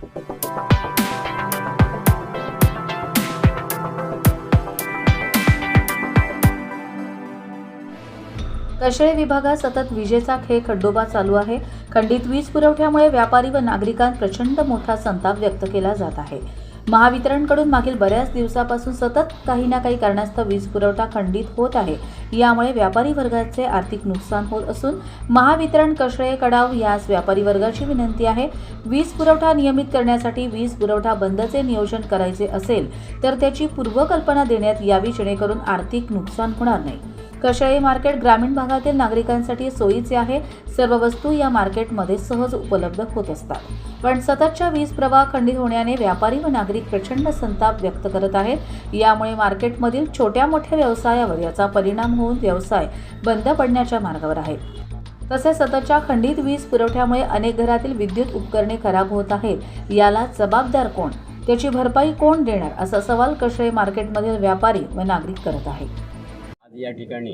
कशळे विभागात सतत विजेचा खेळ खड्डोबा चालू आहे. खंडित वीज पुरवठ्यामुळे व्यापारी व नागरिकांत प्रचंड मोठा संताप व्यक्त केला जात आहे. महावितरणकडून मागील बऱ्याच दिवसापासून सतत काही ना काही कारणास्तव वीज पुरवठा खंडित होत आहे. यामुळे व्यापारी वर्गाचे आर्थिक नुकसान होत असून महावितरण कशळे कडाव यास व्यापारी वर्गाची विनंती आहे. वीज पुरवठा नियमित करण्यासाठी वीज पुरवठा बंदचे नियोजन करायचे असेल तर त्याची पूर्वकल्पना देण्यात यावी जेणेकरून आर्थिक नुकसान होणार नाही. कशाई मार्केट ग्रामीण भागातील नागरिकांसाठी सोयीचे आहे. सर्व वस्तू या मार्केटमध्ये सहज उपलब्ध होत असतात. पण सततच्या वीज प्रवाह खंडित होण्याने व्यापारी व नागरिक प्रचंड संताप व्यक्त करत आहेत. यामुळे मार्केटमधील छोट्या मोठ्या व्यवसायावर याचा परिणाम होऊन व्यवसाय बंद पडण्याच्या मार्गावर आहेत तसेच सततच्या खंडित वीज पुरवठ्यामुळे अनेक घरातील विद्युत उपकरणे खराब होत आहेत. याला जबाबदार कोण? त्याची भरपाई कोण देणार? असा सवाल कशळे मार्केटमधील व्यापारी व नागरिक करत आहेत. आज या ठिकाणी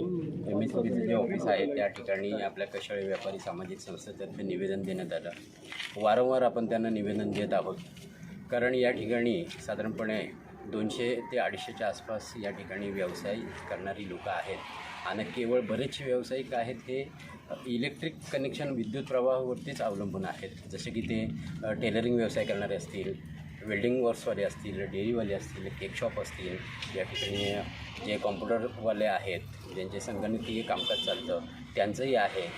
M S C J office आहे त्या ठिकाणी आपल्या कशाळे व्यापारी सामाजिक संस्थेतर्फे निवेदन देण्यात आलं. वारंवार आपण त्यांना निवेदन देत आहोत. कारण या ठिकाणी साधारणपणे दोनशे ते अडीचशेच्या आसपास या ठिकाणी व्यवसाय करणारी लोकं आहेत. आणि केवळ बरेचसे व्यावसायिक आहेत हे इलेक्ट्रिक कनेक्शन विद्युत प्रवाहावरतीच अवलंबून आहेत. जसे की ते टेलरिंग व्यवसाय करणारे असतील वेल्डिंग वर्क्सवाले असतील डेअरीवाले असतील केक शॉप असतील या ठिकाणी जे कॉम्प्युटरवाले आहेत ज्यांचे संगणकीय कामकाज चालतं त्यांचंही आहे.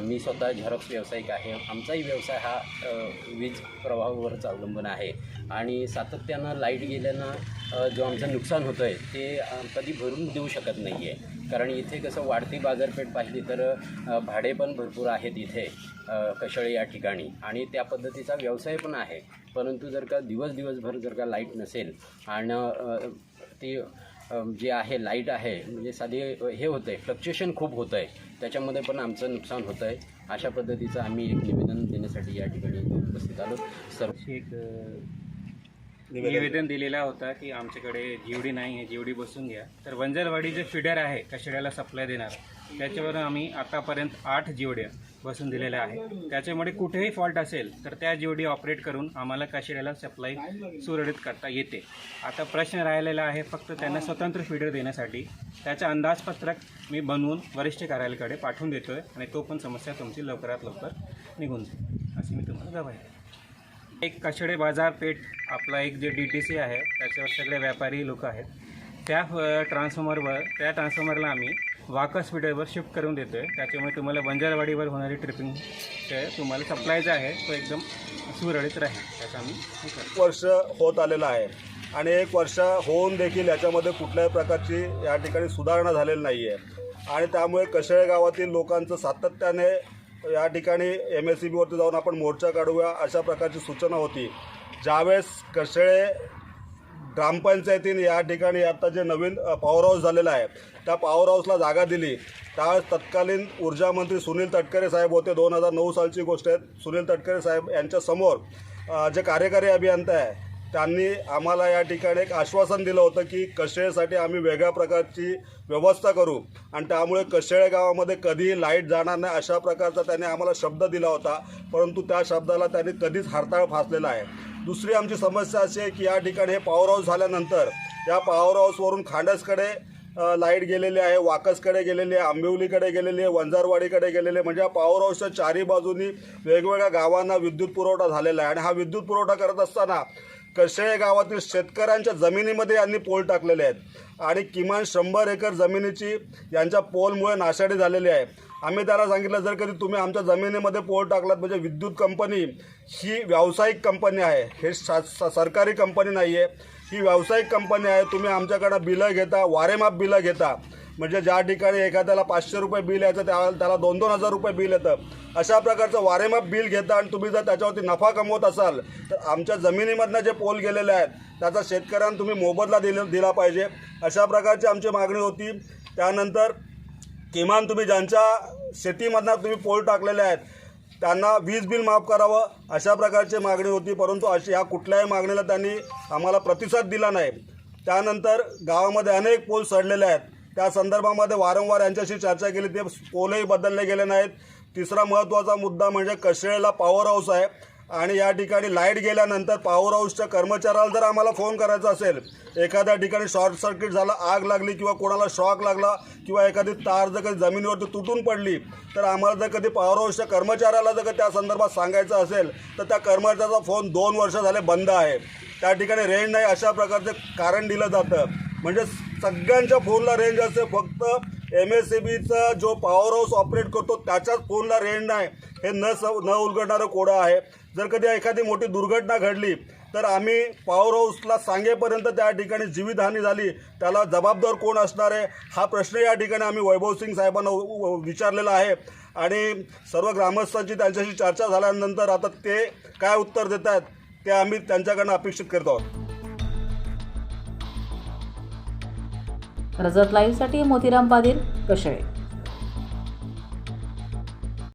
मी स्वतः झेरॉक्स व्यावसायिक आहे. आमचाही व्यवसाय हा वीज प्रवाहावरच अवलंबून आहे. आणि सातत्यानं लाइट गेल्यानं जो आमचं नुकसान होतं आहे ते कधी भरून देऊ शकत नाही आहे कारण इथे कसं वाढती बाजारपेठ पाहिली तर भाडे पण भरपूर आहेत इथे अ, कशाळे या ठिकाणी. आणि त्या पद्धतीचा व्यवसाय पण आहे. परंतु जर का दिवस दिवसभर जर का लाइट नसेल आणि ती जे आहे लाइट आहे म्हणजे साधी हे होतं आहे फ्लक्च्युएशन खूप होतं आहे त्याच्यामध्ये पण आमचं नुकसान होतं आहे अशा पद्धतीचं आम्ही एक निवेदन देण्यासाठी या ठिकाणी उपस्थित आलो. सर्व अशी एक निवेदन दिलेला होता की आमच्याकडे जीवडी नाही आहे जीवडी बसून घ्या. तर वंजरवाडी जे फिडर आहे कशिड्याला सप्लाय देणार? त्याच्यावर आम्ही आतापर्यंत आठ जीवड्या बसून दिलेल्या आहे त्याच्यामुळे कुठेही फॉल्ट असेल तर त्या जीवडी ऑपरेट करून आम्हाला काशिड्याला सप्लाय सुरळीत करता येते. आता प्रश्न राहिलेला आहे फक्त त्यांना स्वतंत्र फीडर देण्यासाठी. त्याचं अंदाजपत्रक मी बनवून वरिष्ठ कार्यालयाकडे पाठवून देतो आहे आणि तो पण समस्या तुमची लवकरात लवकर निघून जाईल. अशी मी तुम्हाला गवाही एक कशडे बाजारपेठ आपला एक जे डी टी सी आहे त्याच्यावर सगळे व्यापारी लोक आहेत. त्या ट्रान्सफॉर्मरवर त्या ट्रान्सफॉर्मरला आम्ही वाकस फीडरवर शिफ्ट करून देतो आहे त्याच्यामुळे तुम्हाला बंजारवाडीवर होणारी ट्रिपिंग जे तुम्हाला सप्लायचा आहे. तो एकदम सुरळीत राहील. त्याचा आम्ही एक वर्ष होत आलेलं आहे. आणि एक वर्ष होऊन देखील याच्यामध्ये कुठल्याही प्रकारची या ठिकाणी सुधारणा झालेली नाही आहे आणि त्यामुळे कशळे गावातील लोकांचं सातत्याने या ठिकाणी एम एस सी बीवरती जाऊन आपण मोर्चा काढूया अशा प्रकारची सूचना होती. ज्यावेळेस कशळे ग्रामपंचायतीने या ठिकाणी आता जे नवीन पॉवर हाऊस झालेलं आहे त्या पॉवर हाऊसला जागा दिली. त्यावेळेस तत्कालीन ऊर्जा मंत्री सुनील तटकरे साहेब होते दोन हजार नऊ सालची गोष्ट आहे. सुनील तटकरे साहेब यांच्यासमोर जे कार्यकारी अभियंता आहे त्यांनी आम्हाला या ठिकाणी एक आश्वासन दिलं होतं की कशेळसाठी आम्ही वेगळ्या प्रकारची व्यवस्था करू आणि त्यामुळे कशेळे गावामध्ये कधीही लाइट जाणार नाही अशा प्रकारचा त्यांनी आम्हाला शब्द दिला होता. परंतु त्या शब्दाला त्यांनी कधीच हरताळ फासलेला आहे. दुसरी आमची समस्या अशी आहे की या ठिकाणी हे पॉवर हाऊस झाल्यानंतर या पॉवर हाऊसवरून खांडसकडे लाइट गेलेली आहे वाकसकडे गेलेली आहे आंबिवलीकडे गेलेली आहे वंजारवाडीकडे गेलेली आहे. म्हणजे या पॉवर हाऊसच्या चारी बाजूनी वेगवेगळ्या गावांना विद्युत पुरवठा झालेला आहे. आणि हा विद्युत पुरवठा करत असताना कशे गावातील शेतकऱ्यांच्या जमिनीमध्ये यांनी पोल टाकलेले आहेत? आणि किमान शंभर एकर जमिनीची यांच्या पोलमुळे नाशाडी झालेली आहे. आम्ही त्याला सांगितलं जर कधी तुम्ही आमच्या जमिनीमध्ये पोल टाकलात म्हणजे विद्युत कंपनी ही व्यावसायिक कंपनी आहे हे शा स- सरकारी कंपनी नाही आहे ही व्यावसायिक कंपनी आहे तुम्ही आमच्याकडं बिलं घेता वारेमाप बिलं घेता म्हणजे ज्या ठिकाणी एखाद्याला पाचशे रुपये बिल यायचं त्या त्याला दोन दोन हजार रुपये बिल येतं अशा प्रकारचं वारेमाप बिल घेता आणि तुम्ही जर त्याच्यावरती नफा कमवत असाल तर आमच्या जमिनीमधनं जे पोल गेलेले आहेत त्याचा शेतकऱ्यांना तुम्ही मोबदला दिला दिला पाहिजे. अशा प्रकारची आमची मागणी होती. त्यानंतर किमान तुम्ही ज्यांच्या शेतीमधनं तुम्ही पोल टाकलेले आहेत त्यांना वीज बिल माफ करावं अशा प्रकारची मागणी होती परंतु अशी ह्या कुठल्याही मागणीला त्यांनी आम्हाला प्रतिसाद दिला नाही. त्यानंतर गावामध्ये अनेक पोल सडलेले आहेत. त्या संदर्भामध्ये वारंवार यांच्याशी चर्चा केली ते पोलही बदलले गेले नाहीत. तिसरा महत्त्वाचा मुद्दा म्हणजे कशेळेला पॉवर हाऊस आहे. आणि या ठिकाणी लाइट गेल्यानंतर पॉवर हाऊसच्या कर्मचाऱ्याला जर आम्हाला फोन करायचा असेल एखाद्या ठिकाणी शॉर्ट सर्किट झाला आग लागली किंवा कोणाला शॉक लागला किंवा एखादी तार जर कधी जमिनीवरती तुटून पडली तर आम्हाला जर कधी पॉवर हाऊसच्या कर्मचाऱ्याला जर का त्या संदर्भात सांगायचं असेल तर त्या कर्मचाऱ्याचा फोन दोन वर्ष झाले बंद आहे. त्या ठिकाणी रेंज नाही अशा प्रकारचं कारण दिलं जातं. म्हणजे सगळ्यांच्या फोनला रेंज असते फक्त एम एस सी बीचा जो पॉवर हाऊस ऑपरेट करतो त्याच्याच फोनला रेंज नाही. हे न स न उलगडणारं कोडं आहे. जर कधी एखादी मोठी दुर्घटना घडली तर आम्ही पॉवर हाऊसला सांगेपर्यंत त्या ठिकाणी जीवितहानी झाली. त्याला जबाबदार कोण असणार आहे? हा प्रश्न या ठिकाणी आम्ही वैभव सिंग साहेबांना विचारलेला आहे. आणि सर्व ग्रामस्थांची त्यांच्याशी चर्चा झाल्यानंतर आता ते काय उत्तर देत आहेत ते आम्ही त्यांच्याकडनं अपेक्षित करत आहोत. रजत लाईव्हसाठी मोतीराम पाटील कशळे